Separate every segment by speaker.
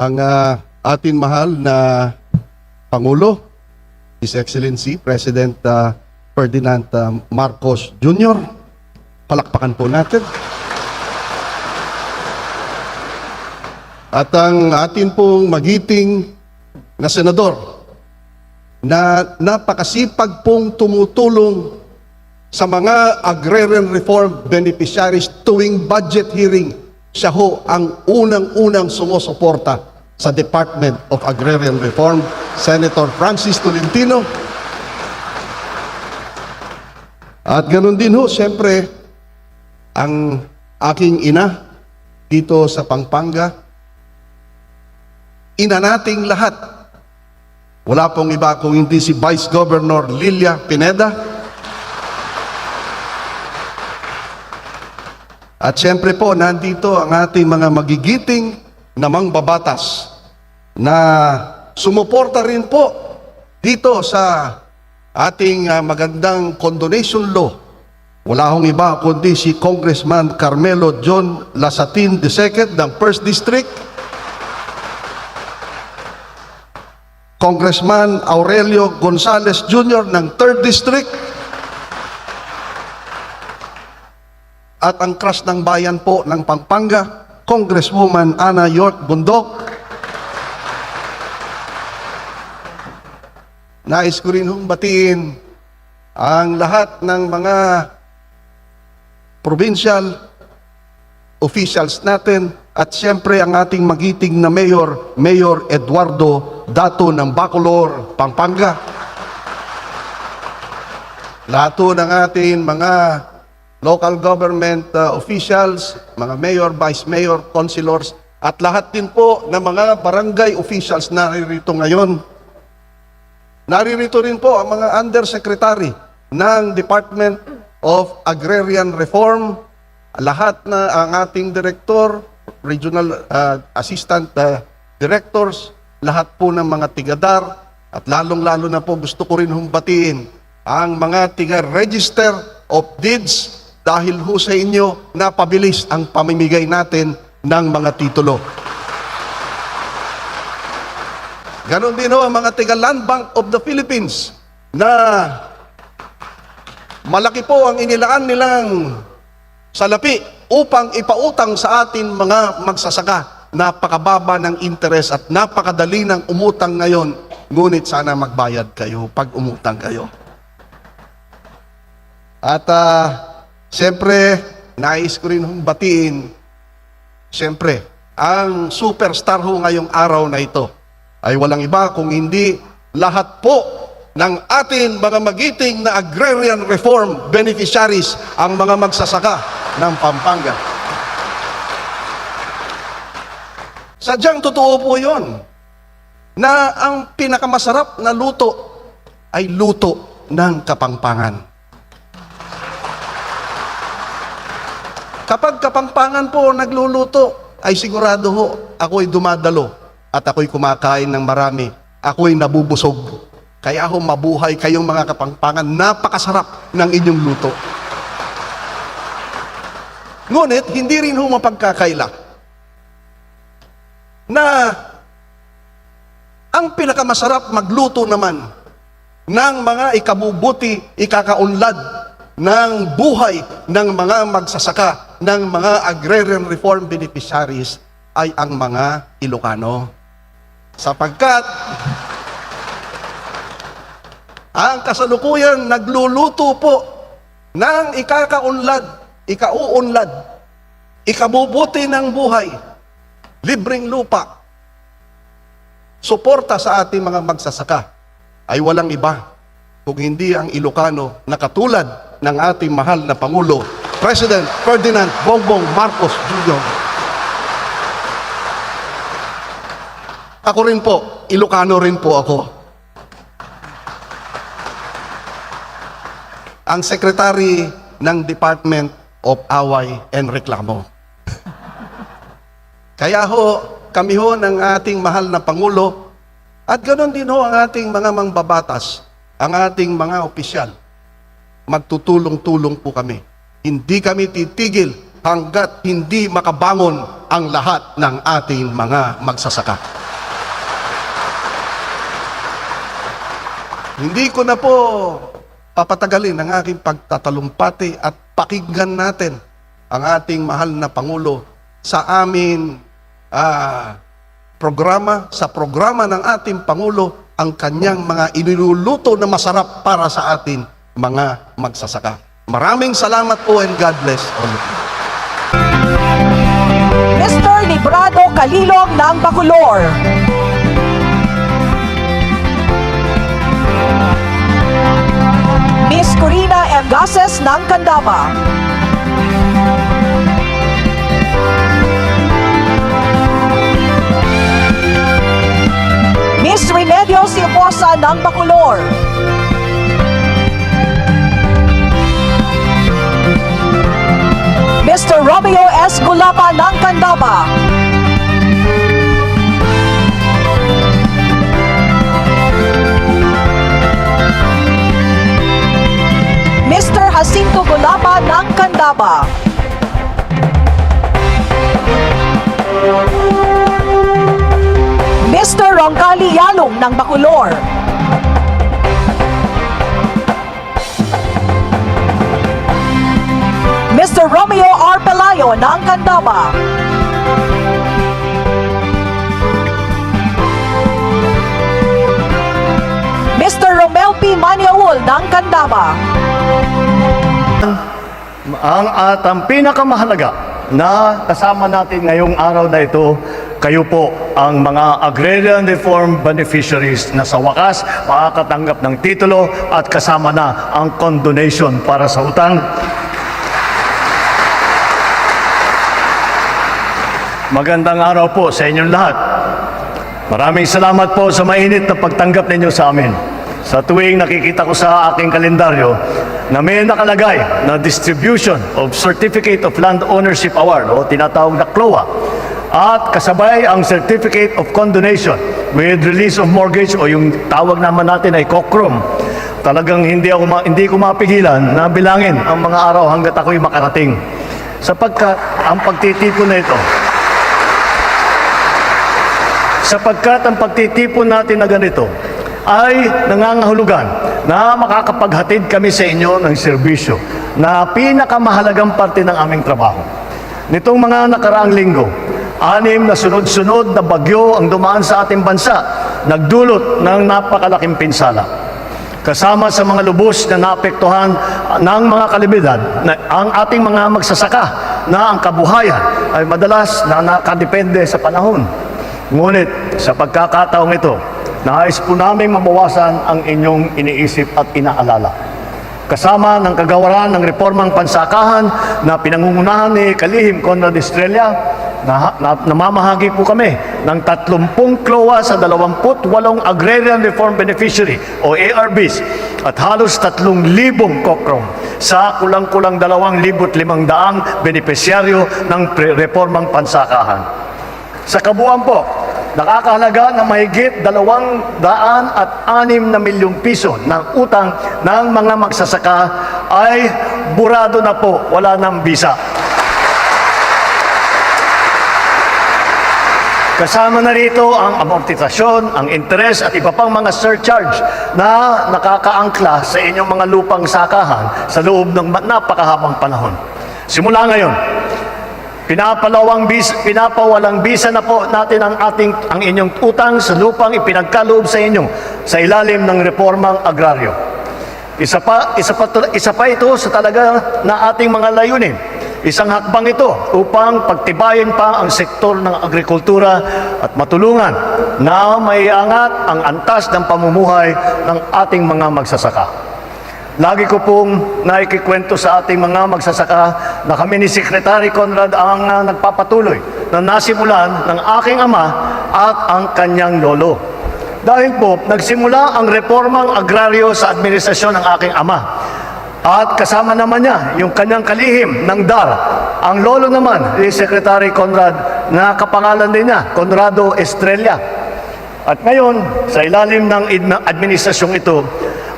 Speaker 1: ang ah, atin mahal na Pangulo, His Excellency President ah, Ferdinand ah, Marcos Jr. Palakpakan po natin. At ang atin pong magiting na senador na napakasipag pong tumutulong sa mga agrarian reform beneficiaries tuwing budget hearing, siya ho ang unang-unang sumusuporta sa Department of Agrarian Reform, Senator Francis Tolentino. At ganun din ho, siyempre, ang aking ina dito sa Pampanga, ina nating lahat. Wala pong iba kung hindi si Vice Governor Lilia Pineda, At siyempre po, nandito ang ating mga magigiting na mangbabatas na sumuporta rin po dito sa ating ah, magandang condonation law. Wala hong iba kundi si Congressman Carmelo John Lasatin II ng 1st District, Congressman Aurelio Gonzales Jr. ng 3rd District, at ang crush ng bayan po ng Pampanga, Congresswoman Ana York Bundok. Nais ko rin hong batiin ang lahat ng mga provincial officials natin at siyempre ang ating magiting na mayor, Mayor Eduardo Dato ng Bacolor, Pampanga. Lahat ng ating mga local government uh, officials, mga mayor, vice mayor, councilors, at lahat din po ng mga barangay officials na naririto ngayon. Naririto rin po ang mga undersecretary ng Department of Agrarian Reform, lahat na ang ating director, regional uh, assistant uh, directors, lahat po ng mga tigadar, at lalong-lalo na po gusto ko rin humbatiin ang mga tiga-register of deeds dahil ho sa inyo napabilis ang pamimigay natin ng mga titulo. Ganon din ho ang mga tiga Land Bank of the Philippines na malaki po ang inilaan nilang salapi upang ipautang sa atin mga magsasaka. Napakababa ng interes at napakadali ng umutang ngayon. Ngunit sana magbayad kayo pag umutang kayo. At ah, siyempre, nais ko rin batiin, siyempre, ang superstar ho ngayong araw na ito ay walang iba kung hindi lahat po ng atin mga magiting na agrarian reform beneficiaries ang mga magsasaka ng Pampanga. Sadyang totoo po yon na ang pinakamasarap na luto ay luto ng kapangpangan. Kapag kapangpangan po nagluluto, ay sigurado ho, ako'y dumadalo at ako'y kumakain ng marami. Ako'y nabubusog. Kaya ho mabuhay kayong mga kapangpangan, napakasarap ng inyong luto. Ngunit, hindi rin ho mapagkakaila na ang pinakamasarap magluto naman ng mga ikabubuti, ikakaunlad ng buhay ng mga magsasaka, ng mga agrarian reform beneficiaries ay ang mga Ilocano. Sapagkat ang kasalukuyan nagluluto po ng ikakaunlad, ikauunlad, ikabubuti ng buhay, libreng lupa, suporta sa ating mga magsasaka ay walang iba kung hindi ang Ilocano na katulad ng ating mahal na Pangulo, President Ferdinand Bongbong Marcos Jr. Ako rin po, Ilocano rin po ako. Ang Secretary ng Department of Away and Reklamo. Kaya ho, kami ho ng ating mahal na Pangulo, at ganoon din ho ang ating mga mangbabatas, ang ating mga opisyal, magtutulong-tulong po kami. Hindi kami titigil hanggat hindi makabangon ang lahat ng ating mga magsasaka. Hindi ko na po papatagalin ang aking pagtatalumpati at pakinggan natin ang ating mahal na Pangulo sa amin ah, programa, sa programa ng ating Pangulo, ang kanyang mga iniluluto na masarap para sa atin mga magsasaka. Maraming salamat po and God bless all of you.
Speaker 2: Mr. Librado Kalilong ng Bacolor. Miss Corina M. Ng Candaba. Miss Remedios Iposa ng Bacolor. Mr. Romeo S. Gulapa ng Candaba. Jacinto Gulapa ng Candaba. Mr. Roncalli Yalong ng Bacolor. Mr. Romeo R. Pelayo ng Candaba.
Speaker 3: Ang at ang pinakamahalaga na kasama natin ngayong araw na ito, kayo po ang mga agrarian reform beneficiaries na sa wakas makakatanggap ng titulo at kasama na ang condonation para sa utang. Magandang araw po sa inyong lahat. Maraming salamat po sa mainit na pagtanggap ninyo sa amin. Sa tuwing nakikita ko sa aking kalendaryo na may nakalagay na Distribution of Certificate of Land Ownership Award o tinatawag na CLOA at kasabay ang Certificate of Condonation with Release of Mortgage o yung tawag naman natin ay COCROM. Talagang hindi, ako hindi ko mapigilan na bilangin ang mga araw hanggat ako'y makarating. Sapagkat ang pagtitipon na ito sapagkat ang pagtitipon natin na ganito ay nangangahulugan na makakapaghatid kami sa inyo ng serbisyo na pinakamahalagang parte ng aming trabaho. Nitong mga nakaraang linggo, anim na sunod-sunod na bagyo ang dumaan sa ating bansa, nagdulot ng napakalaking pinsala. Kasama sa mga lubos na naapektuhan ng mga kalibidad na ang ating mga magsasaka na ang kabuhayan ay madalas na nakadepende sa panahon. Ngunit sa pagkakataong ito, nais po namin mabawasan ang inyong iniisip at inaalala. Kasama ng kagawaran ng reformang pansakahan na pinangungunahan ni Kalihim Conrad Estrella, na, na, namamahagi po kami ng 30 klowa sa 28 Agrarian Reform Beneficiary o ARBs at halos 3,000 kokrom sa kulang-kulang 2,500 benepisyaryo ng reformang pansakahan. Sa kabuuan po, nakakahalaga ng mahigit dalawang daan at anim na milyong piso ng utang ng mga magsasaka ay burado na po, wala ng bisa. Kasama na rito ang amortisasyon, ang interest at iba pang mga surcharge na nakakaangkla sa inyong mga lupang sakahan sa loob ng napakahabang panahon. Simula ngayon, Pinapalawang bis, pinapawalang bisa na po natin ang ating ang inyong utang sa lupang ipinagkaloob sa inyo sa ilalim ng reformang agraryo. Isa pa, isa pa, isa pa ito sa talaga na ating mga layunin. Isang hakbang ito upang pagtibayin pa ang sektor ng agrikultura at matulungan na may angat ang antas ng pamumuhay ng ating mga magsasaka. Lagi ko pong naikikwento sa ating mga magsasaka na kami ni Secretary Conrad ang uh, nagpapatuloy na nasimulan ng aking ama at ang kanyang lolo. Dahil po, nagsimula ang reformang agraryo sa administrasyon ng aking ama. At kasama naman niya yung kanyang kalihim ng DAR. Ang lolo naman ni Secretary Conrad na kapangalan din niya, Conrado Estrella. At ngayon, sa ilalim ng administrasyong ito,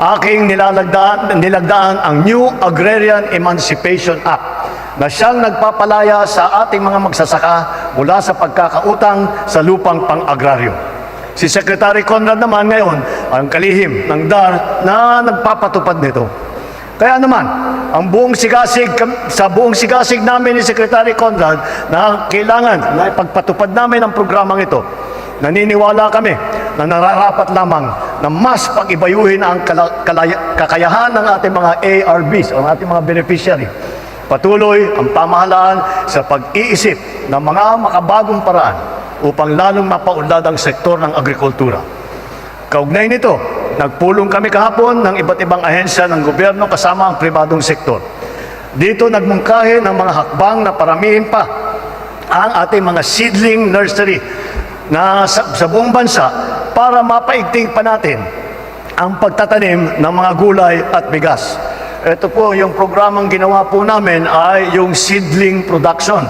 Speaker 3: aking nilalagdaan, nilagdaan ang New Agrarian Emancipation Act na siyang nagpapalaya sa ating mga magsasaka mula sa pagkakautang sa lupang pang-agraryo. Si Secretary Conrad naman ngayon ang kalihim ng DAR na nagpapatupad nito. Kaya naman, ang buong sigasig, sa buong sigasig namin ni Secretary Conrad na kailangan na ipagpatupad namin ang programang ito, naniniwala kami na nararapat lamang na mas pag-ibayuhin ang kakayahan ng ating mga ARBs o ng ating mga beneficiary. Patuloy ang pamahalaan sa pag-iisip ng mga makabagong paraan upang lalong mapaunlad ang sektor ng agrikultura. Kaugnay nito, nagpulong kami kahapon ng iba't ibang ahensya ng gobyerno kasama ang pribadong sektor. Dito nagmungkahi ng mga hakbang na paramihin pa ang ating mga seedling nursery na sa, sa buong bansa para mapaigting pa natin ang pagtatanim ng mga gulay at bigas. Ito po yung programang ginawa po namin ay yung seedling production.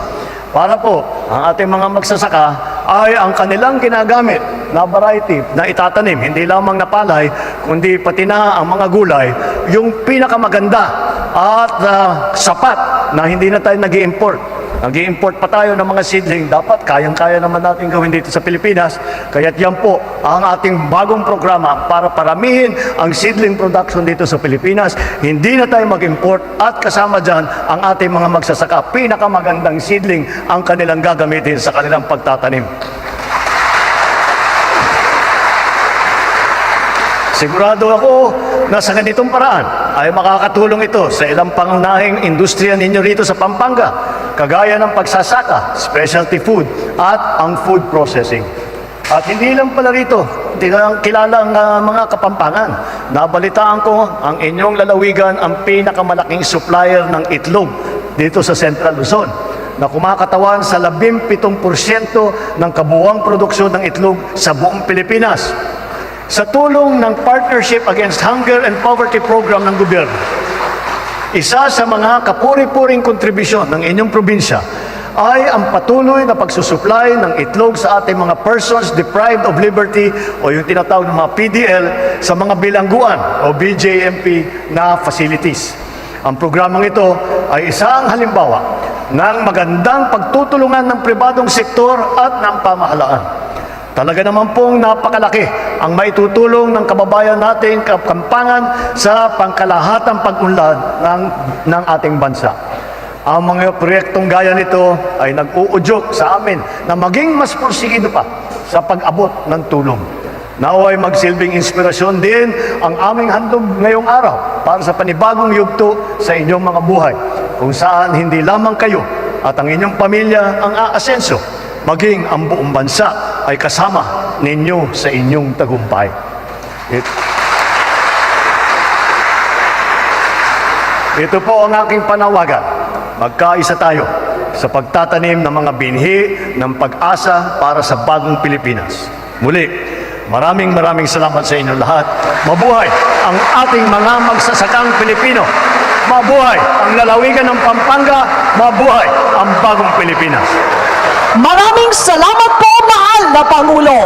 Speaker 3: Para po ang ating mga magsasaka ay ang kanilang ginagamit na variety na itatanim, hindi lamang na palay, kundi pati na ang mga gulay, yung pinakamaganda at ah, sapat na hindi na tayo nag import nag import pa tayo ng mga seedling, dapat kayang-kaya naman natin gawin dito sa Pilipinas. Kaya't yan po ang ating bagong programa para paramihin ang seedling production dito sa Pilipinas. Hindi na tayo mag-import at kasama dyan ang ating mga magsasaka. Pinakamagandang seedling ang kanilang gagamitin sa kanilang pagtatanim. Sigurado ako na sa ganitong paraan ay makakatulong ito sa ilang pangunahing industriya ninyo rito sa Pampanga, kagaya ng pagsasaka, specialty food, at ang food processing. At hindi lang pala rito, kilala ang ah, mga kapampangan. Nabalitaan ko ang inyong lalawigan ang pinakamalaking supplier ng itlog dito sa Central Luzon na kumakatawan sa 17% ng kabuuang produksyon ng itlog sa buong Pilipinas. Sa tulong ng Partnership Against Hunger and Poverty Program ng gobyerno, isa sa mga kapuri-puring kontribusyon ng inyong probinsya ay ang patuloy na pagsusupply ng itlog sa ating mga persons deprived of liberty o yung tinatawag ng mga PDL sa mga bilangguan o BJMP na facilities. Ang programang ito ay isang halimbawa ng magandang pagtutulungan ng pribadong sektor at ng pamahalaan. Talaga naman pong napakalaki ang maitutulong ng kababayan nating kakampangan sa pangkalahatang pag-unlad ng, ng ating bansa. Ang mga proyektong gaya nito ay nag-uudyok sa amin na maging mas porsigido pa sa pag-abot ng tulong. Naway magsilbing inspirasyon din ang aming handog ngayong araw para sa panibagong yugto sa inyong mga buhay kung saan hindi lamang kayo at ang inyong pamilya ang aasenso maging ang buong bansa ay kasama ninyo sa inyong tagumpay. It- Ito po ang aking panawagan. Magkaisa tayo sa pagtatanim ng mga binhi ng pag-asa para sa bagong Pilipinas. Muli, maraming maraming salamat sa inyo lahat. Mabuhay ang ating mga magsasakang Pilipino. Mabuhay ang lalawigan ng Pampanga. Mabuhay ang bagong Pilipinas.
Speaker 2: Maraming salamat po, mahal na Pangulo.